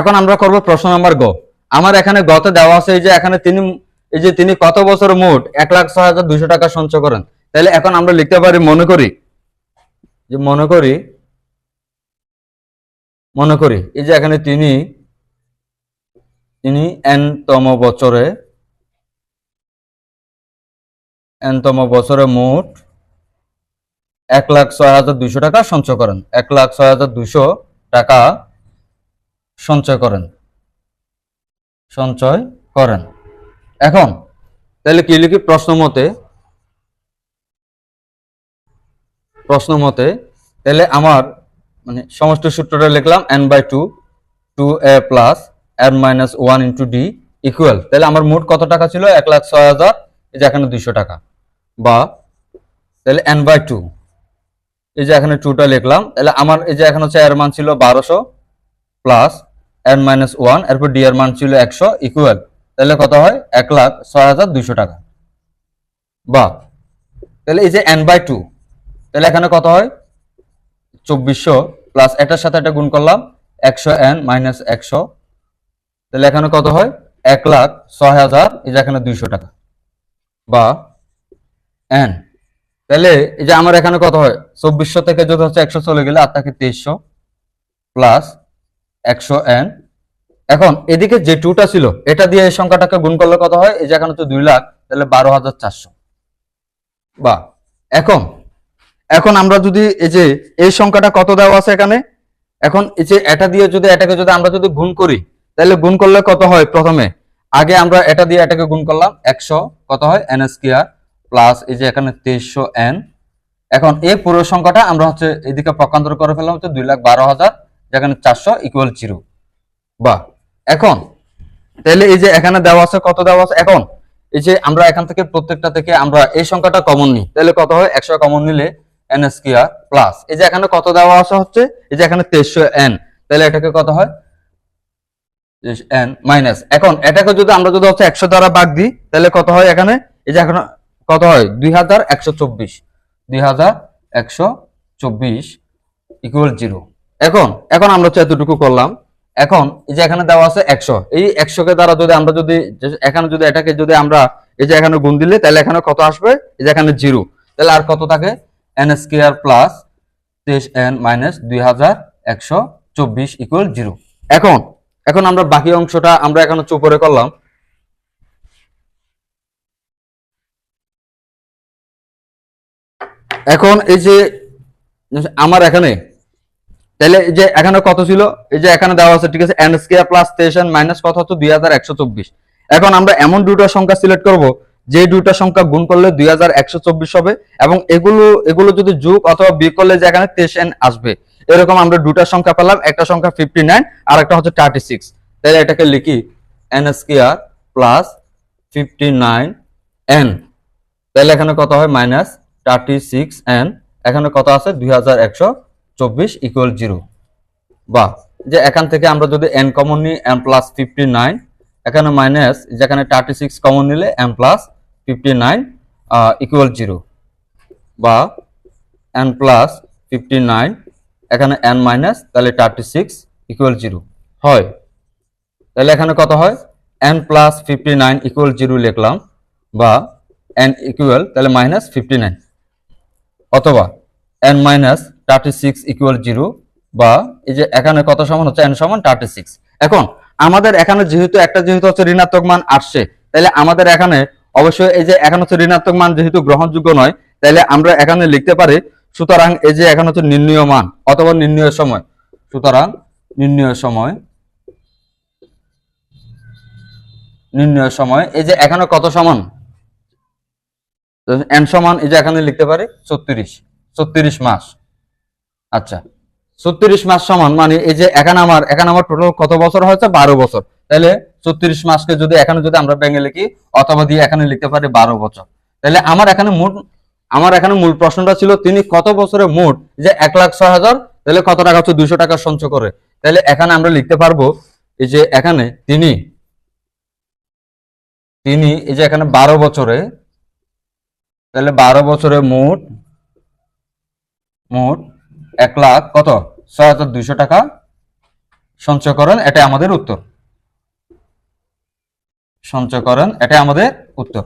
এখন আমরা করব প্রশ্ন নাম্বার গ। আমার এখানে গতে দেওয়া আছে যে এখানে তিনি, এই যে তিনি কত বছর মোট এক লাখ ছয় হাজার দুইশো টাকা সঞ্চয় করেন? তাহলে এখন আমরা লিখতে পারি, মনে করি, যে মনে করি মনে করি, এই যে এখানে তিনি তিনি এন তম বছরে এন তম বছরে মোট এক লাখ ছয় হাজার দুইশো টাকা সঞ্চয় করেন। এক লাখ ছয় হাজার দুইশো টাকা সঞ্চয় করেন। সঞ্চয় করেন। এখন, তাহলে কি লিখি? প্রশ্ন মতে প্রশ্ন মতে, তাহলে আমার মানে সমস্ত সূত্রটা লিখলাম n by two two a plus n minus one into d equal তাহলে আমার মোট কত টাকা ছিল? এক লাখ ছয় হাজার, এই যে এখানে দুইশো টাকা। বা, তাহলে এন বাই টু এই যে এখানে টুটা লিখলাম। তাহলে আমার, এই যে এখানে হচ্ছে এর মান ছিল বারোশো প্লাস এন মাইনাস ওয়ান এরপর ডি এর মান ছিল একশো ইকুয়াল তাহলে কত হয়? এক লাখ ছয় হাজার দুইশো টাকা। বা তাহলে এই যে এন বাই টু তাহলে এখানে কত হয়? চব্বিশশো প্লাস এটার সাথে এটা গুণ করলাম, একশো এন মাইনাস একশো। তাহলে এখানে কত হয়? এক লাখ ছয় হাজার, এই যে এখানে দুইশো টাকা। বা এন তাহলে এই যে আমার এখানে কত হয়? চব্বিশশো থেকে যদি হচ্ছে একশো চলে গেলে আর থাকে তেইশশো প্লাস একশো এন এখন এদিকে যে টুটা ছিল, এটা দিয়ে এই সংখ্যাটাকে গুণ করলে কত হয়? এই যে এখানে তো দুই লাখ, তাহলে বারো হাজার চারশো। বা, এখন এখন আমরা যদি এই যে এই সংখ্যাটা কত দেওয়া আছে এখানে? এখন এই যে এটা দিয়ে যদি, এটাকে যদি আমরা যদি গুণ করি, তাহলে গুণ করলে কত হয় প্রথমে? আগে আমরা এটা দিয়ে এটাকে গুণ করলাম, একশো, কত হয়? এন স্কোয়ার প্লাস এই যে এখানে তেইশশো এন এখন এই পুরো সংখ্যাটা আমরা হচ্ছে এদিকে পক্ষান্তর করে ফেললাম, হচ্ছে দুই লাখ বারো হাজার। যেখানে চারশো ইকুয়াল জিরো বা এখন, তাহলে এই যে এখানে দেওয়া আছে, কত দেওয়া আছে? এখন, এই যে আমরা এখান থেকে প্রত্যেকটা থেকে আমরা এই সংখ্যাটা কমন নিই। তাহলে কত হয়? একশো কমন নিলে এন স্কোয়ার প্লাস এই যে এখানে কত দেওয়া আছে হচ্ছে? এই যে এখানে তেইশশো এন তাহলে এটাকে কত হয়? এন মাইনাস এখন, এটাকে যদি আমরা যদি হচ্ছে একশো দ্বারা ভাগ দিই, তাহলে কত হয় এখানে? এই যে এখন কত হয়? দুই হাজার একশো চব্বিশ। দুই হাজার একশো চব্বিশ ইকুয়াল জিরো এখন এখন আমরা হচ্ছে এতটুকু করলাম। এখন এই যে এখানে দেওয়া আছে একশো। এই একশোকে দ্বারা যদি আমরা যদি এখানে যদি এটাকে যদি আমরা এই যে এখানে গুণ দিলে, তাহলে এখানে কত আসবে? এই যে এখানে জিরো। তাহলে আর কত থাকে? এন স্কোয়ার প্লাস তেইশ এন মাইনাস দুই হাজার একশো চব্বিশ ইকুয়াল জিরো এখন এখন আমরা বাকি অংশটা আমরা এখন হচ্ছে উপরে করলাম। এখন এই যে, আমার এখানে তাহলে যে এখানে কত ছিল? এই যে এখানে দেওয়া আছে, ঠিক আছে? এন স্কোয়ার প্লাস স্টেশন মাইনাস কত হচ্ছে দুই হাজার একশো চব্বিশ। এখন আমরা এমন দুটো সংখ্যা সিলেক্ট করব যে দুইটা সংখ্যা গুণ করলে দুই হাজার একশো চব্বিশ হবে এবং এগুলো এগুলো যদি যোগ অথবা বিয়োগ করলে যে এখানে তেইশ এন আসবে। এরকম আমরা দুটা সংখ্যা পেলাম, একটা সংখ্যা ফিফটি নাইন আর একটা হচ্ছে থার্টি সিক্স তাহলে এটাকে লিখি n square plus fifty nine n তাহলে এখানে কত হয়? মাইনাস থার্টি সিক্স এন এখানে কত আছে? দুই হাজার একশো চব্বিশ ইকুয়াল জিরো বা যে এখান থেকে আমরা যদি এন কমন নিই এন প্লাস ফিফটি নাইন এখানে মাইনাস যেখানে থার্টি সিক্স কমন নিলে n plus fifty nine equal zero বা এন প্লাস ফিফটি নাইন এখানে এন মাইনাস তাহলে থার্টি সিক্স ইকুয়াল জিরো হয়। তাহলে এখানে কত হয়? N plus fifty nine equal zero লিখলাম, বা এন ইকুয়াল তাহলে মাইনাস ফিফটি নাইন অথবা n minus thirty six equal zero বা এই যে এখানে কত সমান হচ্ছে? এন সমান থার্টি সিক্স এখন আমাদের এখানে যেহেতু একটা যেহেতু হচ্ছে ঋণাত্মক মান আসছে, তাহলে আমাদের এখানে অবশ্যই এই যে এখানে হচ্ছে ঋণাত্মক মান যেহেতু গ্রহণযোগ্য নয়, তাহলে আমরা এখানে লিখতে পারি, সুতরাং এই যে এখানে হচ্ছে নির্ণয় মান অথবা নির্ণয় সময়। সুতরাং নির্ণয় সময় নির্ণয় সময়, এই যে এখানে কত সমান? এন সমান এই যে এখানে লিখতে পারি, ছত্রিশ। ছত্রিশ মাস। আচ্ছা ছত্রিশ মাস সমান মানে এই যে এখানে আমার এখানে আমার টোটাল কত বছর হয়েছে? বারো বছর। তাহলে ছত্রিশ মাসকে যদি এখানে যদি আমরা ভেঙে লিখি, অথবা দিয়ে এখানে লিখতে পারি বারো বছর। তাহলে আমার এখানে মোট, আমার এখানে মূল প্রশ্নটা ছিল, তিনি কত বছরে মোট, যে এক লাখ ছয় হাজার, তাহলে কত টাকা হচ্ছে? দুইশো টাকা সঞ্চয় করে। তাহলে এখানে আমরা লিখতে পারব, এই যে এখানে তিনি তিনি এই যে এখানে বারো বছরে, তাহলে বারো বছরে মোট মোট এক লাখ কত? ছয় হাজার দুইশো টাকা সঞ্চয় করেন, এটাই আমাদের উত্তর। সঞ্চয় করেন, এটাই আমাদের উত্তর।